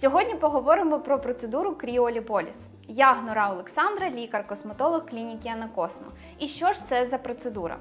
Сьогодні поговоримо про процедуру кріоліполіс. Я Гнора Олександра, лікар-косметолог клініки Анакосмо. І що ж це за процедура?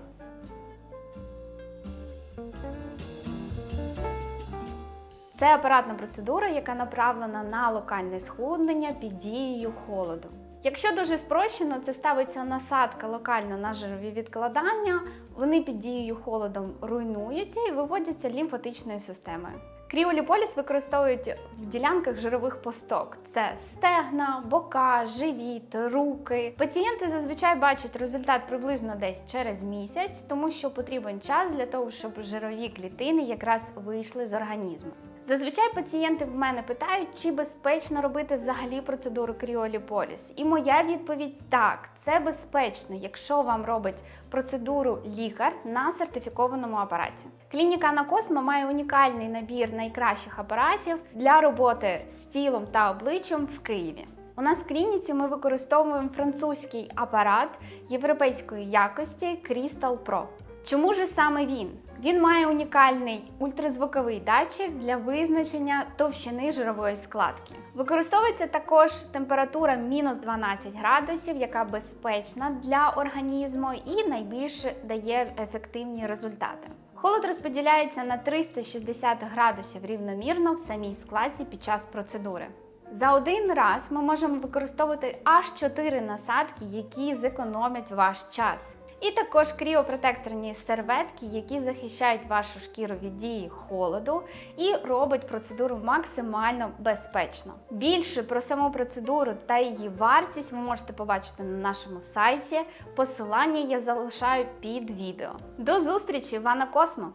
Це апаратна процедура, яка направлена на локальне схуднення під дією холоду. Якщо дуже спрощено, це ставиться насадка локально на жирові відкладання, вони під дією холодом руйнуються і виводяться лімфатичною системою. Кріоліполіс використовують в ділянках жирових посток: це стегна, бока, живіт, руки. Пацієнти зазвичай бачать результат приблизно десь через місяць, тому що потрібен час для того, щоб жирові клітини якраз вийшли з організму. Зазвичай пацієнти в мене питають, чи безпечно робити взагалі процедуру кріоліполіс. І моя відповідь так, це безпечно, якщо вам робить процедуру лікар на сертифікованому апараті. Клініка Анакосмо має унікальний набір найкращих апаратів для роботи з тілом та обличчям в Києві. У нас в клініці ми використовуємо французький апарат європейської якості Crystal Pro. Чому ж саме він? Він має унікальний ультразвуковий датчик для визначення товщини жирової складки. Використовується також температура мінус 12 градусів, яка безпечна для організму і найбільше дає ефективні результати. Холод розподіляється на 360 градусів рівномірно в самій складці під час процедури. За один раз ми можемо використовувати аж 4 насадки, які зекономлять ваш час. І також кріопротекторні серветки, які захищають вашу шкіру від дії холоду і робить процедуру максимально безпечно. Більше про саму процедуру та її вартість ви можете побачити на нашому сайті. Посилання я залишаю під відео. До зустрічі в Анакосмо!